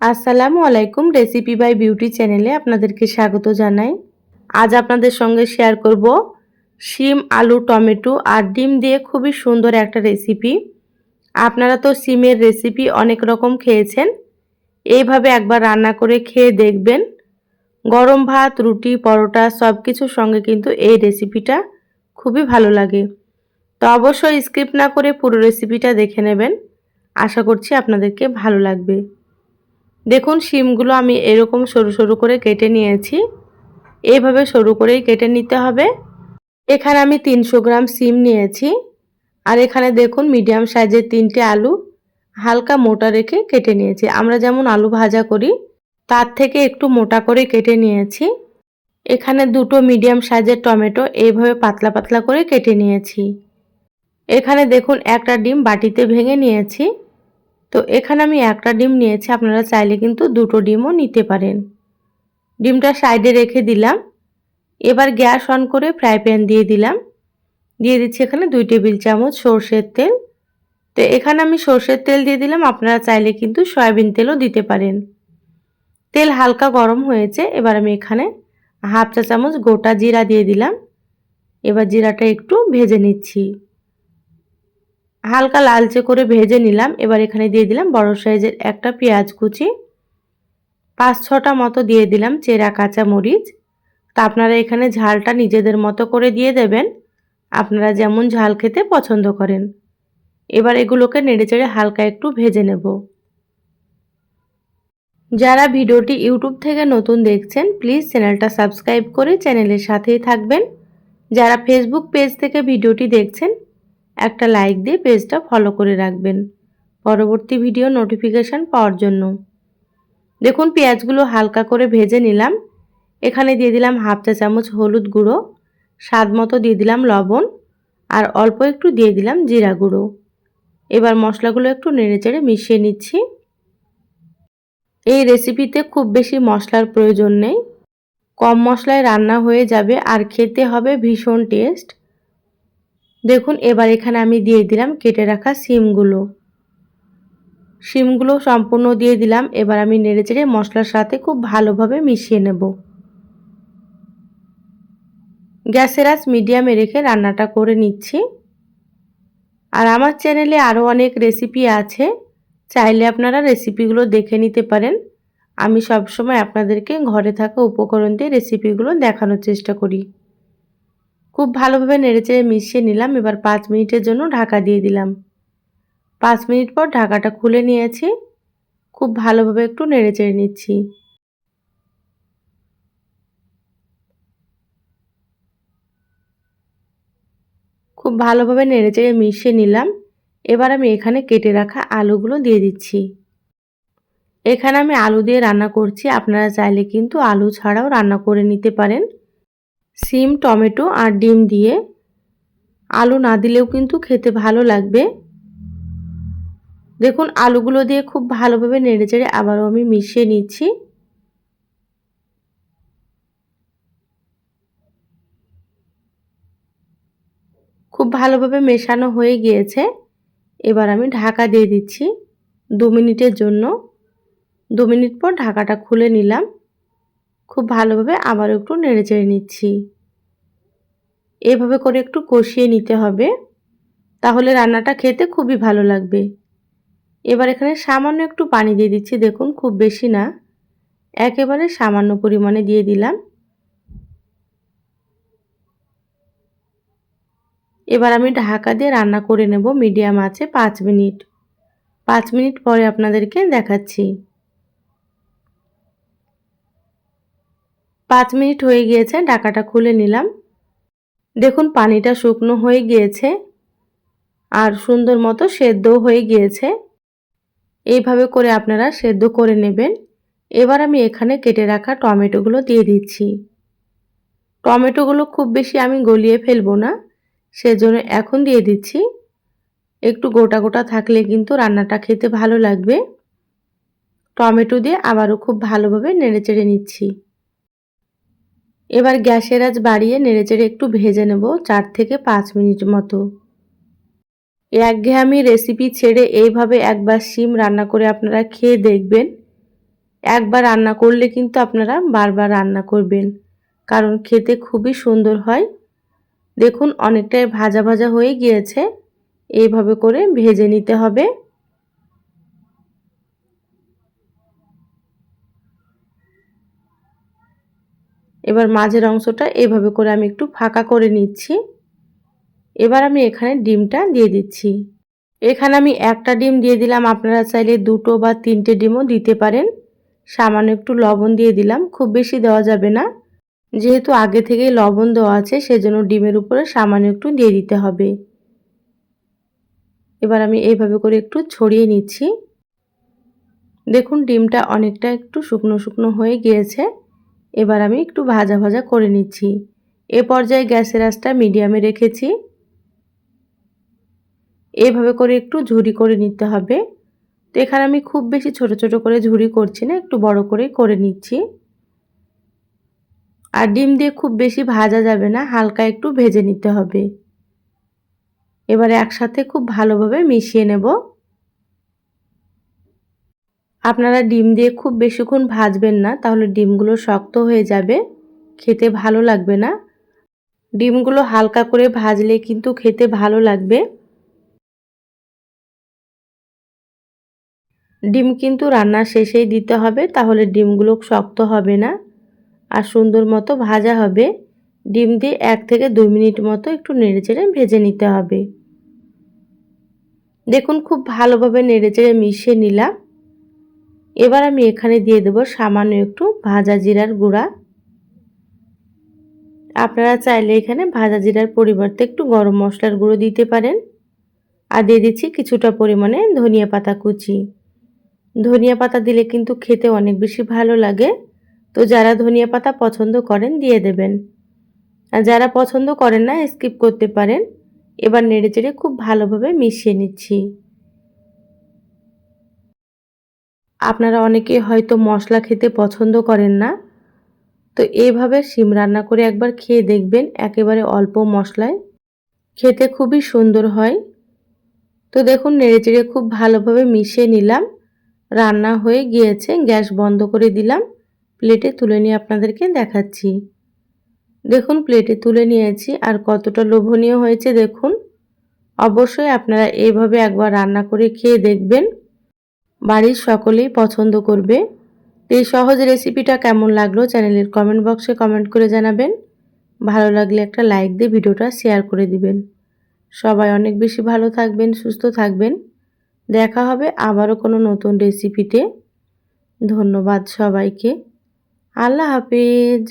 আসসালামু আলাইকুম recipe by beauty চ্যানেলে আপনাদেরকে স্বাগত জানাই। আজ আপনাদের সঙ্গে শেয়ার করব শিম, আলু, টমেটো আর ডিম দিয়ে খুবই সুন্দর একটা রেসিপি আপনারা তো শিমের রেসিপি অনেক রকম খেয়েছেন। এইভাবে একবার রান্না করে খেয়ে দেখবেন। গরম ভাত, রুটি, পরোটা সব কিছুর সঙ্গে কিন্তু এই রেসিপিটা খুবই ভালো লাগে। তো অবশ্যই স্কিপ না করে পুরো রেসিপিটা দেখে নেবেন। আশা করছি আপনাদেরকে ভালো লাগবে। দেখুন, শিমগুলো আমি এরকম সরু সরু করে কেটে নিয়েছি। এইভাবে সরু করেই কেটে নিতে হবে। এখানে আমি তিনশো গ্রাম সিম নিয়েছি। আর এখানে দেখুন, মিডিয়াম সাইজের তিনটে আলু হালকা মোটা রেখে কেটে নিয়েছি। আমরা যেমন আলু ভাজা করি, তার থেকে একটু মোটা করে কেটে নিয়েছি। এখানে দুটো মিডিয়াম সাইজের টমেটো এইভাবে পাতলা পাতলা করে কেটে নিয়েছি। এখানে দেখুন, একটা ডিম বাটিতে ভেঙে নিয়েছি। তো এখানে আমি একটা ডিম নিয়েছি, আপনারা চাইলে কিন্তু দুটো ডিমও নিতে পারেন। ডিমটা সাইডে রেখে দিলাম। এবার গ্যাস অন করে ফ্রাই প্যান দিয়ে দিলাম। দিয়ে দিচ্ছি এখানে দুই টেবিল চামচ সর্ষের তেল। তো এখানে আমি সর্ষের তেল দিয়ে দিলাম, আপনারা চাইলে কিন্তু সয়াবিন তেলও দিতে পারেন। তেল হালকা গরম হয়েছে, এবার আমি এখানে হাফ চা চামচ গোটা জিরা দিয়ে দিলাম। এবার জিরাটা একটু ভেজে নিচ্ছি। হালকা লালচে করে ভেজে নিলাম। এবার এখানে দিয়ে দিলাম বড় সাইজের একটা পেঁয়াজ কুচি। পাঁচ ছটা মতো দিয়ে দিলাম চেরা কাঁচা মরিচ। তা আপনারা এখানে ঝালটা নিজেদের মতো করে দিয়ে দেবেন। আপনারা যেমন ঝাল খেতে পছন্দ করেন। এবার এগুলোকে নেড়েচেড়ে হালকা একটু ভেজে নেব। যারা ভিডিওটি ইউটিউব থেকে নতুন দেখছেন, প্লিজ চ্যানেলটা সাবস্ক্রাইব করে চ্যানেলের সাথেই থাকবেন। যারা ফেসবুক পেজ থেকে ভিডিওটি দেখছেন একটা লাইক দিয়ে পেজটা ফলো করে রাখবেন। পরবর্তী ভিডিও নোটিফিকেশান পাওয়ার জন্য। দেখুন, পেঁয়াজগুলো হালকা করে ভেজে নিলাম। এখানে দিয়ে দিলাম হাফ চা চামচ হলুদ গুঁড়ো, স্বাদ মতো দিয়ে দিলাম লবণ, আর অল্প একটু দিয়ে দিলাম জিরা গুঁড়ো। এবার মশলাগুলো একটু নেড়েচেড়ে মিশিয়ে নিচ্ছি। এই রেসিপিতে খুব বেশি মশলার প্রয়োজন নেই। কম মশলায় রান্না হয়ে যাবে আর খেতে হবে ভীষণ টেস্ট দেখুন, এবার এখানে আমি দিয়ে দিলাম কেটে রাখা সিমগুলো। শিমগুলো সম্পূর্ণ দিয়ে দিলাম। এবার আমি নেড়েচেড়ে মশলার সাথে খুব ভালোভাবে মিশিয়ে নেব। গ্যাসের আঁচ মিডিয়ামে রেখে রান্নাটা করে নিচ্ছি। আর আমার চ্যানেলে আরও অনেক রেসিপি আছে। চাইলে আপনারা রেসিপিগুলো দেখে নিতে পারেন। আমি সবসময় আপনাদেরকে ঘরে থাকা উপকরণ দিয়ে রেসিপিগুলো দেখানোর চেষ্টা করি। খুব ভালোভাবে নেড়েচেড়ে মিশিয়ে নিলাম। এবার পাঁচ মিনিটের জন্য ঢাকা দিয়ে দিলাম। পাঁচ মিনিট পর ঢাকাটা খুলে নিয়েছি। খুব ভালোভাবে একটু নেড়েচেড়ে নিচ্ছি। খুব ভালোভাবে নেড়েচেড়ে মিশিয়ে নিলাম। এবার আমি এখানে কেটে রাখা আলুগুলো দিয়ে দিচ্ছি। এখানে আমি আলু দিয়ে রান্না করছি। আপনারা চাইলে কিন্তু আলু ছাড়াও রান্না করে নিতে পারেন। সিম, টমেটো আর ডিম দিয়ে আলু না দিলেও কিন্তু খেতে ভালো লাগবে। দেখুন, আলুগুলো দিয়ে খুব ভালোভাবে নেড়েচেড়ে আবারও আমি মিশিয়ে নিচ্ছি। খুব ভালোভাবে মেশানো হয়ে গিয়েছে। এবার আমি ঢাকা দিয়ে দিচ্ছি দু মিনিটের জন্য। দু মিনিট পর ঢাকাটা খুলে নিলাম। খুব ভালোভাবে আবার একটু নেড়ে চেড়ে নিচ্ছি। এভাবে করে একটু কষিয়ে নিতে হবে, তাহলে রান্নাটা খেতে খুবই ভালো লাগবে। এবার এখানে সামান্য একটু পানি দিয়ে দিচ্ছি, দেখুন খুব বেশি না, একেবারে সামান্য পরিমাণে দিয়ে দিলাম। এবার আমি ঢাকা দিয়ে রান্না করে নেব মিডিয়াম আছে পাঁচ মিনিট। পাঁচ মিনিট পরে আপনাদেরকে দেখাচ্ছি। পাঁচ মিনিট হয়ে গিয়েছে, ঢাকাটা খুলে নিলাম। দেখুন, পানিটা শুকনো হয়ে গিয়েছে আর সুন্দর মতো সেদ্ধও হয়ে গিয়েছে। এইভাবে করে আপনারা সেদ্ধ করে নেবেন। এবার আমি এখানে কেটে রাখা টমেটোগুলো দিয়ে দিচ্ছি। টমেটোগুলো খুব বেশি আমি গলিয়ে ফেলব না, সেজন্য এখন দিয়ে দিচ্ছি। একটু গোটা গোটা থাকলে কিন্তু রান্নাটা খেতে ভালো লাগবে। টমেটো দিয়ে আবারও খুব ভালোভাবে নেড়ে চেড়ে নিচ্ছি। এবার গ্যাসের আজ বাড়িয়ে নেড়েচেড়ে একটু ভেজে নেব চার থেকে পাঁচ মিনিট মতো। একঘেয়ামি রেসিপি ছেড়ে এইভাবে একবার শিম রান্না করে আপনারা খেয়ে দেখবেন। একবার রান্না করলে কিন্তু আপনারা বারবার রান্না করবেন, কারণ খেতে খুবই সুন্দর হয়। দেখুন, অনেকটাই ভাজা ভাজা হয়ে গিয়েছে। এইভাবে করে ভেজে নিতে হবে। এবার মাঝের অংশটা এভাবে করে আমি একটু ফাঁকা করে নিচ্ছি। এবার আমি এখানে ডিমটা দিয়ে দিচ্ছি। এখানে আমি একটা ডিম দিয়ে দিলাম, আপনারা চাইলে দুটো বা তিনটে ডিমও দিতে পারেন। সামান্য একটু লবণ দিয়ে দিলাম, খুব বেশি দেওয়া যাবে না। যেহেতু আগে থেকেই লবণ দেওয়া আছে, সেজন্য ডিমের উপরে সামান্য একটু দিয়ে দিতে হবে। এবার আমি এইভাবে করে একটু ছড়িয়ে নিচ্ছি। দেখুন, ডিমটা অনেকটা একটু শুকনো শুকনো হয়ে গিয়েছে। এবার আমি একটু ভাজা ভাজা করে নিচ্ছি। এ পর্যায়ে গ্যাসের আঁচটা মিডিয়ামে রেখেছি। এভাবে করে একটু ঝুরি করে নিতে হবে। তো এখানে আমি খুব বেশি ছোট ছোট করে ঝুরি করছি না, একটু বড় করে করে নিচ্ছি। আর ডিম দিয়ে খুব বেশি ভাজা যাবে না, হালকা একটু ভেজে নিতে হবে। এবারে একসাথে খুব ভালোভাবে মিশিয়ে নেব। আপনারা ডিম দিয়ে খুব বেশিক্ষণ ভাজবেন না, তাহলে ডিমগুলো শক্ত হয়ে যাবে, খেতে ভালো লাগবে না। ডিমগুলো হালকা করে ভাজলে কিন্তু খেতে ভালো লাগবে। ডিম কিন্তু রান্নার শেষেই দিতে হবে, তাহলে ডিমগুলো শক্ত হবে না আর সুন্দর মতো ভাজা হবে। ডিম দিয়ে এক থেকে দুই মিনিট মতো একটু নেড়েচেড়ে ভেজে নিতে হবে। দেখুন, খুব ভালোভাবে নেড়েচেড়ে মিশিয়ে নিলাম। এবার আমি এখানে দিয়ে দেবো সামান্য একটু ভাজা জিরার গুঁড়া। আপনারা চাইলে এখানে ভাজা জিরার পরিবর্তে একটু গরম মশলার গুঁড়ো দিতে পারেন। আর দিয়ে দিচ্ছি কিছুটা পরিমাণে ধনিয়া পাতা কুচি। ধনিয়া পাতা দিলে কিন্তু খেতে অনেক বেশি ভালো লাগে। তো যারা ধনিয়া পাতা পছন্দ করেন দিয়ে দেবেন। আর যারা পছন্দ করেন না স্কিপ করতে পারেন। এবার নেড়ে চেড়ে খুব ভালোভাবে মিশিয়ে নিচ্ছি। আপনারা অনেকে হয়তো মশলা খেতে পছন্দ করেন না। তো এইভাবে শিম রান্না করে একবার খেয়ে দেখবেন, একেবারে অল্প মশলায়। খেতে খুবই সুন্দর হয়। তো দেখুন নেড়ে চেড়ে খুব ভালোভাবে মিশিয়ে নিলাম। রান্না হয়ে গিয়েছে, গ্যাস বন্ধ করে দিলাম। প্লেটে তুলে নিয়ে আপনাদেরকে দেখাচ্ছি। দেখুন, প্লেটে তুলে নিয়েছি, আর কতটা লোভনীয় হয়েছে দেখুন। অবশ্যই আপনারা এইভাবে একবার রান্না করে খেয়ে দেখবেন। বাড়ির সকলেই পছন্দ করবে। এই সহজ রেসিপিটা কেমন লাগল চ্যানেলের কমেন্ট বক্সে কমেন্ট করে জানাবেন। ভালো লাগলে একটা লাইক দিয়ে ভিডিওটা শেয়ার করে দিবেন। সবাই অনেক বেশি ভালো থাকবেন, সুস্থ থাকবেন। দেখা হবে আবারও কোনো নতুন রেসিপিতে ধন্যবাদ সবাইকে। আল্লাহ হাফিজ।